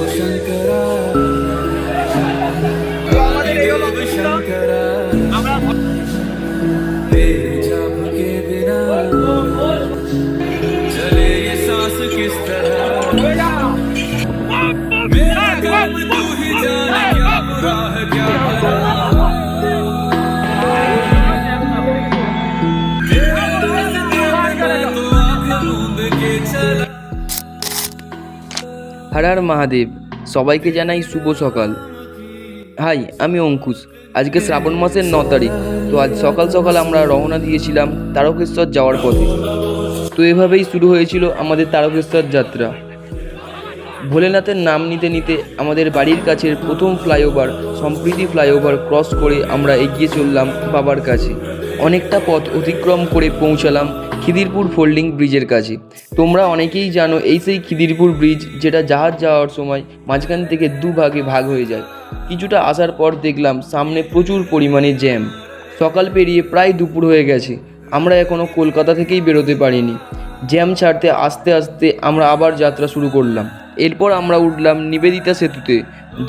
তো হর হর মহাদেব, সবাইকে জানাই শুভ সকাল। হাই, আমি অঙ্কুশ। আজকে শ্রাবণ মাসের ন তারিখ, তো আজ সকাল সকাল আমরা রওনা দিয়েছিলাম তারকেশ্বর যাওয়ার পথে। তো এভাবেই শুরু হয়েছিল আমাদের তারকেশ্বর যাত্রা। ভোলেনাথের নাম নিতে নিতে আমাদের বাড়ির কাছের প্রথম ফ্লাইওভার, সম্প্রীতি ফ্লাইওভার ক্রস করে আমরা এগিয়ে চললাম বাবার কাছে। অনেকটা পথ অতিক্রম করে পৌঁছালাম খিদিরপুর ফোল্ডিং ব্রিজের কাছে। তোমরা অনেকেই জানো এই সেই খিদিরপুর ব্রিজ, যেটা জাহাজ যাওয়ার সময় মাঝখান থেকে দু ভাগে ভাগ হয়ে যায়। কিছুটা আসার পর দেখলাম সামনে প্রচুর পরিমাণে জ্যাম। সকাল পেরিয়ে প্রায় দুপুর হয়ে গেছে। আমরা এখনও কলকাতা থেকেই বেরোতে পারিনি। জ্যাম ছাড়তে আস্তে আস্তে আমরা আবার যাত্রা শুরু করলাম। এরপর আমরা উঠলাম নিবেদিতা সেতুতে,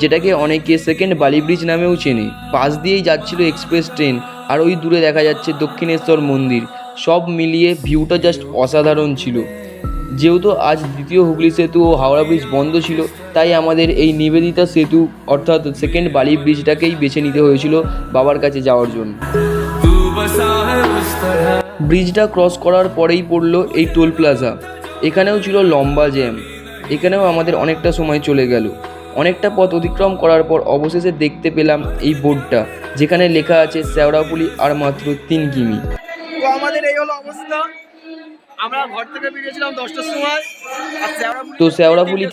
যেটাকে অনেকে সেকেন্ড বালি ব্রিজ নামেও চেনে। পাশ দিয়েই যাচ্ছিল এক্সপ্রেস ট্রেন, আর ওই দূরে দেখা যাচ্ছে দক্ষিণেশ্বর মন্দির। সব মিলিয়ে ভিউটা জাস্ট অসাধারণ ছিল। যেহেতু আজ দ্বিতীয় হুগলি সেতু ও হাওড়া ব্রিজ বন্ধ ছিল, তাই আমাদের এই নিবেদিতা সেতু, অর্থাৎ সেকেন্ড বালি ব্রিজটাকেই বেছে নিতে হয়েছিল বাবার কাছে যাওয়ার জন্য। ব্রিজটা ক্রস করার পরেই পড়ল এই টোল প্লাজা এখানেও ছিল লম্বা জ্যাম এখানেও আমাদের অনেকটা সময় চলে গেল। অনেকটা পথ অতিক্রম করার পর অবশেষে দেখতে পেলাম এই বোর্ডটা যেখানে লেখা আছে শ্যাওড়াপুলি আর মাত্র তিন কিমি। তো আমাদের এই হলো অবস্থা। আমরা ঘর থেকে বেরিয়েছিলাম দশটার সময়। তো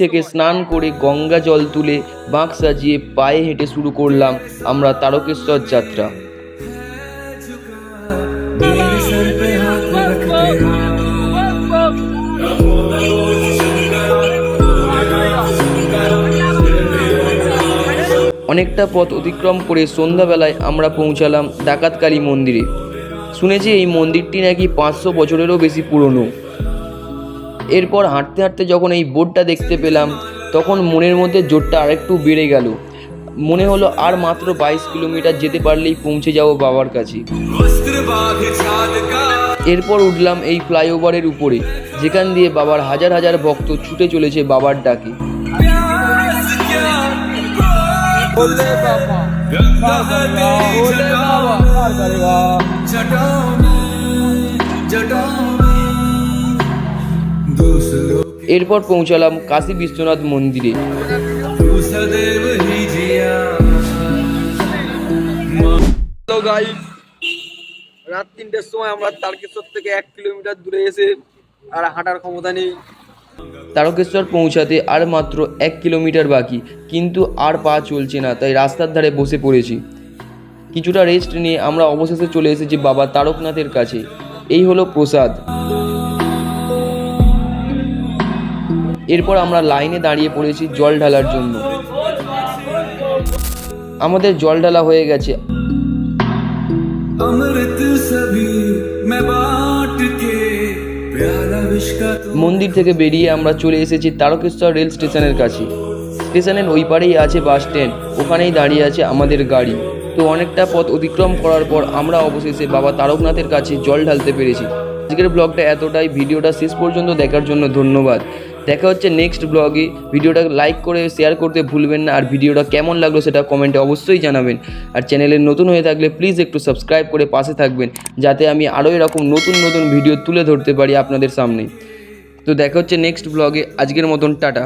থেকে স্নান করে গঙ্গা জল তুলে বাঁক সাজিয়ে পায়ে হেঁটে শুরু করলাম আমরা তারকেশ্বর যাত্রা। অনেকটা পথ অতিক্রম করে সন্ধ্যাবেলায় আমরা পৌঁছালাম ডাকাতকালী মন্দিরে। শুনেছি এই মন্দিরটি নাকি পাঁচশো বছরেরও বেশি পুরনো। এরপর হাঁটতে হাঁটতে যখন এই বোর্ডটা দেখতে পেলাম, তখন মনের মধ্যে জোরটা আরেকটু বেড়ে গেল। মনে হলো আর মাত্র বাইশ কিলোমিটার যেতে পারলেই পৌঁছে যাব বাবার কাছে। এরপর উঠলাম এই ফ্লাইওভারের উপরে, যেখান দিয়ে বাবার হাজার হাজার ভক্ত ছুটে চলেছে বাবার ডাকে। বললে বাবা गंगा है तेरी বলে বাবা কার করেগা जटाओं में जटाओं में दूसरों এরপর পৌঁছালাম কাশী বিশ্বনাথ মন্দিরে तू सदैव ही जिया হ্যালো গাই রাত তিনটের সময় আমরা তারকেশ্বর থেকে এক কিলোমিটার দূরে এসে আর হাঁটার ক্ষমতা নেই তারকেশ্বর পৌঁছাতে আর মাত্র এক কিলোমিটার বাকি কিন্তু আর পা চলছে না তাই রাস্তার ধারে বসে পড়েছি কিছুটা রেস্ট নিয়ে আমরা অবশেষে চলে এসেছি বাবা তারকনাথের কাছে এই হলো প্রসাদ এরপর আমরা লাইনে দাঁড়িয়ে পড়েছি জল ঢালার জন্য আমাদের জল ঢালা হয়ে গেছে अमृत सभी मैं बांट के प्याला विष का तू মন্দির থেকে বেরিয়ে আমরা চলে এসেছি তারকেশ্বর রেল স্টেশনের কাছে। স্টেশনের ওই পারেই আছে বাস স্ট্যান্ড ওখানেই দাঁড়িয়ে আছে আমাদের গাড়ি। তো অনেকটা পথ অতিক্রম করার পর আমরা অবশেষে বাবা তারকনাথের কাছে জল ঢালতে পেরেছি। আজকের ব্লগটা এতটাই, ভিডিওটা শেষ পর্যন্ত দেখার জন্য ধন্যবাদ। দেখা হচ্ছে নেক্সট ব্লগে ভিডিওটা লাইক করে শেয়ার করতে ভুলবেন না। আর ভিডিওটা কেমন লাগল সেটা কমেন্টে অবশ্যই জানাবেন। আর চ্যানেলে নতুন হয়ে থাকলে প্লিজ একটু সাবস্ক্রাইব করে পাশে থাকবেন, যাতে আমি আরও এরকম নতুন নতুন ভিডিও তুলে ধরতে পারি আপনাদের সামনে। তো দেখা হচ্ছে নেক্সট ব্লগে আজকের মতন, টাটা।